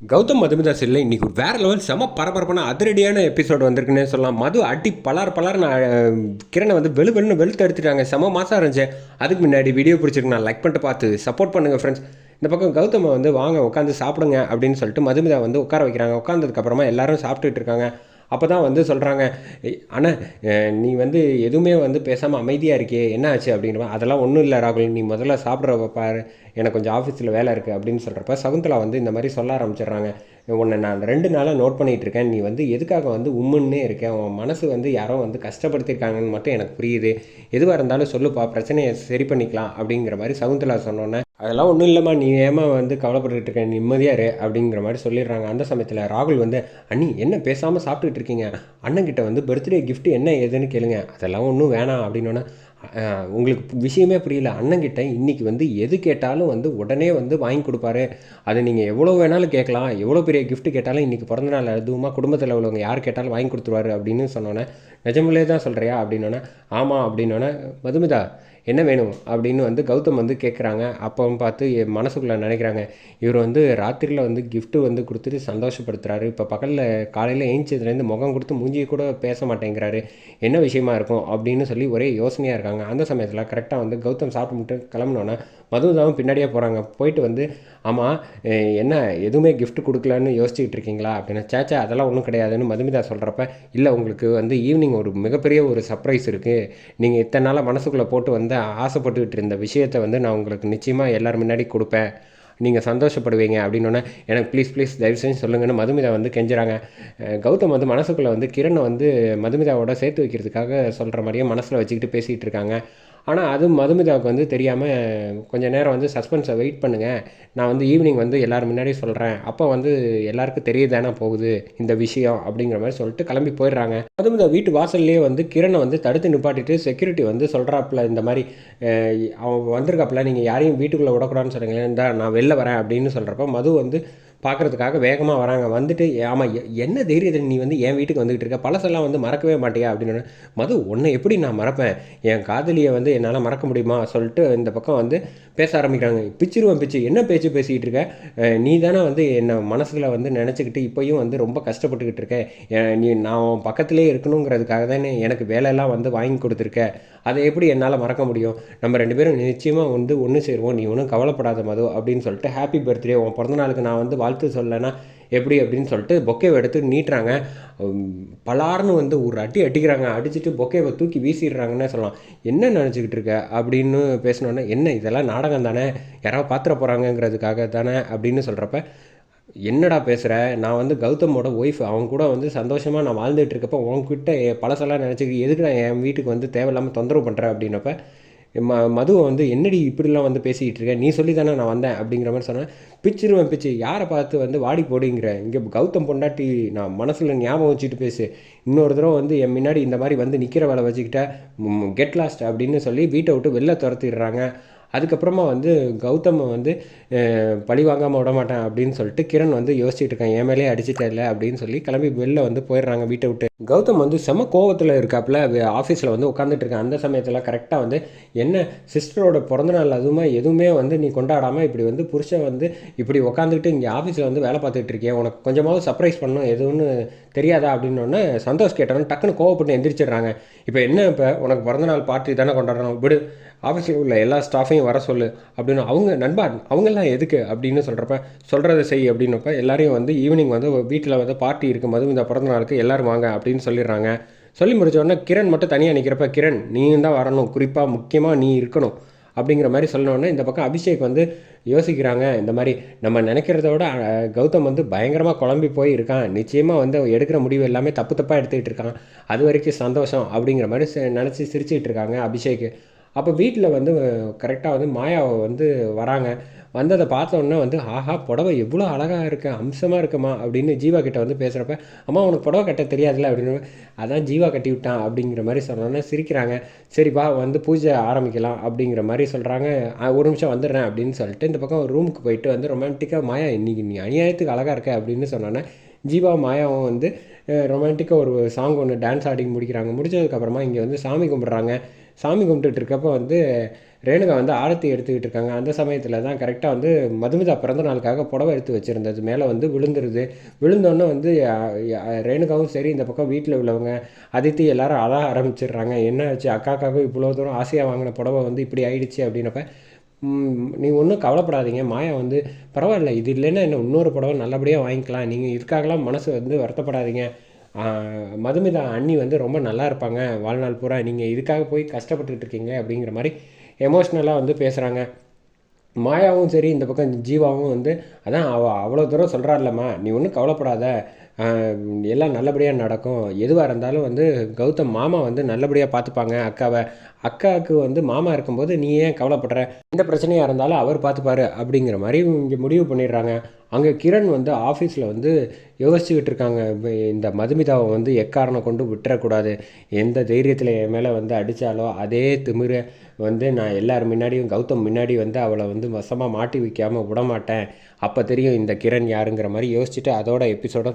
கௌதம் மதுமிதாஸ் இல்லை இன்றைக்கி வேறு லெவல் செம பரபரப்பான அதிரடியான எபிசோடு வந்திருக்குன்னே சொல்லலாம். மது அடி பலார் பலார் நான் கிரணை வந்து வெளு வெளுன்னு வெளுத்து எடுத்துட்டாங்க செம மாதம் இருந்துச்சு. அதுக்கு முன்னாடி வீடியோ பிடிச்சிருக்கு. நான் லைக் பண்ணிட்டு பார்த்து சப்போர்ட் பண்ணுங்கள் ஃப்ரெண்ட்ஸ் இந்த பக்கம் கௌதமை வந்து வாங்க உட்காந்து சாப்பிடுங்க அப்படின்னு சொல்லிட்டு மதுமிதா வந்து உட்கார வைக்கிறாங்க. உட்காந்ததுக்கப்புறமா எல்லாரும் சாப்பிட்டுட்டு இருக்காங்க. அப்போ தான் வந்து சொல்கிறாங்க அண்ணா நீ வந்து எதுவுமே வந்து பேசாமல் அமைதியாக இருக்கே என்ன ஆச்சு? அப்படிங்கிற அதெல்லாம் ஒன்றும் இல்லை ராகுல். நீ முதல்ல சாப்பிட்ற பாரு. எனக்கு கொஞ்சம் ஆஃபீஸில் வேலை இருக்குது அப்படின்னு சொல்கிறப்ப சகுந்தலா வந்து இந்த மாதிரி சொல்ல ஆரம்பிச்சிடுறாங்க. உன்னை நான் ரெண்டு நாளாக நோட் பண்ணிகிட்டு இருக்கேன். நீ வந்து எதுக்காக வந்து உம்முன்னே இருக்கேன் உன் மனசு வந்து யாரோ வந்து கஷ்டப்படுத்திருக்காங்கன்னு மட்டும் எனக்கு புரியுது. எதுவாக இருந்தாலும் சொல்லுப்பா பிரச்சனையை சரி பண்ணிக்கலாம் அப்படிங்கிற மாதிரி சகுந்தலா சொன்னோன்னே அதெல்லாம் ஒன்றும் இல்லைம்மா நீ ஏமா வந்து கவலைப்பட்டுட்டு இருக்க? நிம்மதியாக இரு அப்படிங்கிற மாதிரி சொல்லிடுறாங்க. அந்த சமயத்தில் ராகுல் வந்து அண்ணி என்ன பேசாமல் சாப்பிட்டுக்கிட்டு இருக்கீங்க? அண்ணன்கிட்ட வந்து பர்த்டே கிஃப்ட் என்ன ஏதுன்னு கேளுங்க. அதெல்லாம் ஒன்றும் வேணாம் அப்படின்னோன்னே உங்களுக்கு விஷயமே புரியல. அண்ணங்கிட்ட இன்றைக்கி வந்து எது கேட்டாலும் வந்து உடனே வந்து வாங்கி கொடுப்பாரு. அதை நீங்கள் எவ்வளோ வேணாலும் கேட்கலாம். எவ்வளோ பெரிய கிஃப்ட் கேட்டாலும் இன்றைக்கி பிறந்தநாள் அதுவுமா குடும்பத்தில் உள்ளவங்க யார் கேட்டாலும் வாங்கி கொடுத்துருவாரு அப்படின்னு சொன்னோன்னே நிஜமில்லே தான் சொல்கிறியா அப்படின்னோன்னே ஆமாம் அப்படின்னோன்னே மதுமிதா என்ன வேணும்? அப்படின்னு வந்து கௌதம் வந்து கேட்குறாங்க அப்போ பார்த்து என் மனசுக்குள்ளே நினைக்கிறாங்க. இவர் வந்து ராத்திரியில் வந்து கிஃப்ட்டு வந்து கொடுத்துட்டு சந்தோஷப்படுத்துறாரு. இப்போ பகலில் காலையில் ஏஞ்சதுலேருந்து முகம் கொடுத்து மூஞ்சி கூட பேச மாட்டேங்கிறாரு. என்ன விஷயமா இருக்கும் அப்படின்னு சொல்லி ஒரே யோசனையாக இருக்காங்க. அந்த சமயத்தில் கரெக்டாக வந்து கௌதம் சாப்பிட்டு மட்டும் கிளம்பினோன்னே மதுதாவும் பின்னாடியே போகிறாங்க போயிட்டு வந்து ஆமாம் என்ன எதுவுமே கிஃப்ட் கொடுக்கலன்னு யோசிச்சுக்கிட்டு இருக்கீங்களா? அப்படின்னு சேச்சா அதெல்லாம் ஒன்றும் கிடையாதுன்னு மதுமிதா சொல்கிறப்ப இல்லை உங்களுக்கு வந்து ஈவினிங் ஒரு மிகப்பெரிய ஒரு சர்ப்ரைஸ் இருக்குது நீங்கள் இத்தனை நாளாக மனசுக்குள்ளே போட்டு வந்து ஆசைப்பட்டுக்கிட்டு இருந்த விஷயத்தை வந்து நான் உங்களுக்கு நிச்சயமாக எல்லோரும் முன்னாடி கொடுப்பேன். நீங்கள் சந்தோஷப்படுவீங்க அப்படின்னோடனே எனக்கு ப்ளீஸ் ப்ளீஸ் தயவு செஞ்சு சொல்லுங்கன்னு மதுமிதா வந்து கெஞ்சுறாங்க. கௌதம் வந்து மனசுக்குள்ளே வந்து கிரணை வந்து மதுமிதாவோட சேர்த்து வைக்கிறதுக்காக சொல்கிற மாதிரியே மனசில் வச்சுக்கிட்டு பேசிகிட்டு இருக்காங்க. ஆனால் அது மதுமிதாவுக்கு வந்து தெரியாமல் கொஞ்ச நேரம் வந்து சஸ்பென்ஸை வெயிட் பண்ணுங்கள் நான் வந்து ஈவினிங் வந்து எல்லாரும் முன்னாடி சொல்கிறேன் அப்போ வந்து எல்லாருக்கும் தெரியுதானே போகுது இந்த விஷயம் அப்படிங்கிற மாதிரி சொல்லிட்டு கிளம்பி போயிடுறாங்க. மதுமிதா வீட்டு வாசல்லையே வந்து கிரணை வந்து தடுத்து நிப்பாட்டிட்டு செக்யூரிட்டி வந்து சொல்கிறாப்புல இந்த மாதிரி அவன் வந்திருக்காப்புல நீங்கள் யாரையும் வீட்டுக்குள்ளே விடக்கூடாதுன்னு சொன்னீங்களே இந்த நான் வெளில வரேன் அப்படின்னு சொல்கிறப்ப மது வந்து பார்க்குறதுக்காக வேகமாக வராங்க. வந்துட்டு ஆமாம் என்ன தைரியத்தில் நீ வந்து என் வீட்டுக்கு வந்துக்கிட்டு இருக்க? பழசெல்லாம் வந்து மறக்கவே மாட்டியா? அப்படின்னு மது உன்னை எப்படி நான் மறப்பேன்? என் காதலியை வந்து என்னால் மறக்க முடியுமா? சொல்லிட்டு இந்த பக்கம் வந்து பேச ஆரம்பிக்கிறாங்க. பிச்சிருவன் பிச்சு. என்ன பேச்சு பேசிக்கிட்டு இருக்க? நீ தானே வந்து என்னை மனசில் வந்து நினச்சிக்கிட்டு இப்போயும் வந்து ரொம்ப கஷ்டப்பட்டுக்கிட்டு இருக்க. நீ நான் பக்கத்துலேயே இருக்கணுங்கிறதுக்காக தானே எனக்கு வேலையெல்லாம் வந்து வாங்கி கொடுத்துருக்க? அதை எப்படி என்னால் மறக்க முடியும்? நம்ம ரெண்டு பேரும் நிச்சயமாக வந்து ஒன்று சேருவோம். நீ ஒன்றும் கவலைப்படாத மது அப்படின்னு சொல்லிட்டு ஹாப்பி பர்த்டே உன் பிறந்த நாளுக்கு நான் வந்து வாழ்த்து சொல்லலைன்னா எப்படி அப்படின்னு சொல்லிட்டு பொக்கேவை எடுத்து நீட்டுறாங்க. பலார்னு வந்து ஒரு அடி அடிக்கிறாங்க. அடிச்சுட்டு பொக்கேவை தூக்கி வீசிடுறாங்கன்னே சொல்லலாம். என்ன நினச்சிக்கிட்டு இருக்க? அப்படின்னு பேசினோன்னே என்ன இதெல்லாம் நாடகம் தானே யாராவது பாத்திர போகிறாங்கங்கிறதுக்காக தானே அப்படின்னு சொல்கிறப்ப என்னடா பேசுகிற நான் வந்து கௌதமோட ஒய்ஃப் அவங்க கூட வந்து சந்தோஷமாக நான் வாழ்ந்துகிட்டு இருக்கப்போ உங்ககிட்ட என் பழசெல்லாம் நினச்சிக்க எதுக்கு நான் என் வீட்டுக்கு வந்து தேவையில்லாமல் தொந்தரவு பண்ணுறேன் அப்படின்னப்ப ம மதுவை வந்து என்னடி இப்படிலாம் வந்து பேசிக்கிட்டு இருக்கேன் நீ சொல்லி தானே நான் வந்தேன். அப்படிங்கிற மாதிரி சொன்னேன். பிச்சிருவேன் பிச்சு யாரை பார்த்து வந்து வாடி போடுங்கிற? இங்கே கௌதம் பொண்டாட்டி நான் மனசில் ஞாபகம் வச்சுட்டு பேசு. இன்னொரு தடவை வந்து என் முன்னாடி இந்த மாதிரி வந்து நிற்கிற வேலை வச்சுக்கிட்ட கெட் லாஸ்ட் அப்படின்னு சொல்லி வீட்டை விட்டு வெளில துரத்திடுறாங்க. அதுக்கப்புறமா வந்து கௌதம் வந்து பழி வாங்காமல் விட மாட்டேன் அப்படின்னு சொல்லிட்டு கிரண் வந்து யோசிச்சுட்டு இருக்கான். என் மேலேயே அடிச்சிட்டல அப்படின்னு சொல்லி கிளம்பி வெளில வந்து போயிடுறாங்க வீட்டை விட்டு. கௌதம் வந்து செம கோவத்தில் இருக்காப்புல ஆஃபீஸில் வந்து உட்காந்துட்டு இருக்கேன். அந்த சமயத்தில் கரெக்டாக வந்து என்ன சிஸ்டரோட பிறந்தநாள் அதுவுமே எதுவுமே வந்து நீ கொண்டாடாமல் இப்படி வந்து புருஷன் வந்து இப்படி உட்காந்துக்கிட்டு இங்கே ஆஃபீஸில் வந்து வேலை பார்த்துட்டு இருக்கேன் உனக்கு கொஞ்சமாவது சர்ப்ரைஸ் பண்ணணும் எதுவும்னு தெரியாதா? அப்படின்னோடனே சந்தோஷ் கேட்டவன் டக்குன்னு கோவப்பட்டு எந்திரிச்சிடுறாங்க. இப்போ என்ன இப்போ உனக்கு பிறந்தநாள் பார்ட்டி தானே கொண்டாடணும் விடு. ஆஃபீஸில் உள்ள எல்லா ஸ்டாஃபையும் வர சொல்லு அப்படின்னு அவங்க நண்பா அவங்கெல்லாம் எதுக்கு அப்படின்னு சொல்கிறப்ப சொல்கிறத செய் அப்படின்னப்ப எல்லாரையும் வந்து ஈவினிங் வந்து வீட்டில் வந்து பார்ட்டி இருக்குது மது இந்த பிறந்த நாளுக்கு எல்லோரும் வாங்க அப்படின்னு சொல்லிடுறாங்க. சொல்லி முடிச்ச உடனே கிரண் மட்டும் தனியாக நிற்கிறப்ப கிரண் நீயும் தான் வரணும். குறிப்பாக முக்கியமாக நீ இருக்கணும். அப்படிங்கிற மாதிரி சொன்னோடனே இந்த பக்கம் அபிஷேக் வந்து யோசிக்கிறாங்க. இந்த மாதிரி நம்ம நினைக்கிறத விட கௌதம் வந்து பயங்கரமாக குழம்பி போய் இருக்கான். நிச்சயமாக வந்து எடுக்கிற முடிவு எல்லாமே தப்பு தப்பாக எடுத்துக்கிட்டு இருக்கான். அது வரைக்கும் சந்தோஷம் அப்படிங்கிற மாதிரி நினச்சி சிரிச்சுக்கிட்டு இருக்காங்க அபிஷேக். அப்போ வீட்டில் வந்து கரெக்டாக வந்து மாயாவை வந்து வராங்க. வந்ததை பார்த்தோன்னே வந்து ஆஹா புடவை எவ்வளோ அழகாக இருக்கு அம்சமாக இருக்குமா? அப்படின்னு ஜீவா கிட்ட வந்து பேசுகிறப்ப அம்மா உனக்கு புடவை கட்ட தெரியாதுல்ல? அப்படின்னு அதான் ஜீவா கட்டி விட்டான் அப்படிங்கிற மாதிரி சொன்னோன்னே சிரிக்கிறாங்க. சரிப்பா வந்து பூஜை ஆரம்பிக்கலாம் அப்படிங்கிற மாதிரி சொல்கிறாங்க ஒரு நிமிஷம் வந்துடுறேன் அப்படின்னு சொல்லிட்டு இந்த பக்கம் ரூமுக்கு போயிட்டு வந்து ரொமான்டிக்காக மாயா இன்னைக்கு நீ அநியாயத்துக்கு அழகாக இருக்க அப்படின்னு சொன்னோன்னே ஜீவா மாயாவும் வந்து ரொமான்டிக்காக ஒரு சாங் ஒன்று டான்ஸ் ஆடி முடிக்கிறாங்க. முடிச்சதுக்கப்புறமா இங்கே வந்து சாமி கும்பிட்றாங்க. சாமி கும்பிட்டுட்டு இருக்கப்போ வந்து ரேணுகா வந்து ஆரத்தி எடுத்துக்கிட்டு இருக்காங்க. அந்த சமயத்தில் தான் கரெக்டாக வந்து மதுமிதா பிறந்த நாளுக்காக புடவை எடுத்து வச்சுருந்தது. மேலே வந்து விழுந்துருது. விழுந்தோடனே வந்து ரேணுகாவும் சரி இந்த பக்கம் வீட்டில் உள்ளவங்க அதித்தி எல்லாரும் அழ ஆரம்பிச்சிடுறாங்க. என்ன ஆச்சு? அக்காக்காவும் இவ்வளோ தூரம் ஆசையாக வாங்கின புடவை வந்து இப்படி ஆயிடுச்சு அப்படின்னப்ப நீ ஒன்றும் கவலைப்படாதீங்க. மாயா வந்து பரவாயில்ல இது இல்லைன்னா என்ன இன்னொரு புடவை நல்லபடியாக வாங்கிக்கலாம். நீங்கள் இதுக்காகலாம் மனசு வந்து வருத்தப்படாதீங்க. மதுமிதா அண்ணி வந்து ரொம்ப நல்லா இருப்பாங்க. வாழ்நாள் பூரா நீங்கள் இதுக்காக போய் கஷ்டப்பட்டுட்டு இருக்கீங்க அப்படிங்கிற மாதிரி எமோஷ்னலாக வந்து பேசுகிறாங்க மாயாவும் சரி இந்த பக்கம் ஜீவாவும் வந்து அதான் அவ அவ்வளோ தூரம் சொல்கிறாள்லம்மா நீ ஒன்றும் கவலைப்படாத. எல்லாம் நல்லபடியாக நடக்கும். எதுவாக இருந்தாலும் வந்து கௌதம் மாமா வந்து நல்லபடியாக பார்த்துப்பாங்க அக்காவை. அக்காவுக்கு வந்து மாமா இருக்கும்போது நீ ஏன் கவலைப்படுற? எந்த பிரச்சனையாக இருந்தாலும் அவர் பார்த்துப்பாரு அப்படிங்கிற மாதிரி இங்கே முடிவு பண்ணிடுறாங்க. அங்கே கிரண் வந்து ஆஃபீஸில் வந்து யோசிச்சுக்கிட்டு இருக்காங்க. இந்த மதுமிதாவை வந்து எக்காரணம் கொண்டு விட்டுறக்கூடாது. எந்த தைரியத்தில் என் மேலே வந்து அடித்தாலோ அதே திமிர வந்து நான் எல்லார் முன்னாடியும் கௌதம் முன்னாடி வந்து அவளை வந்து வசமாக மாட்டி வைக்காமல் விட மாட்டேன் அப்போ தெரியும் இந்த கிரண் யாருங்கிற மாதிரி யோசிச்சுட்டு அதோட எபிசோட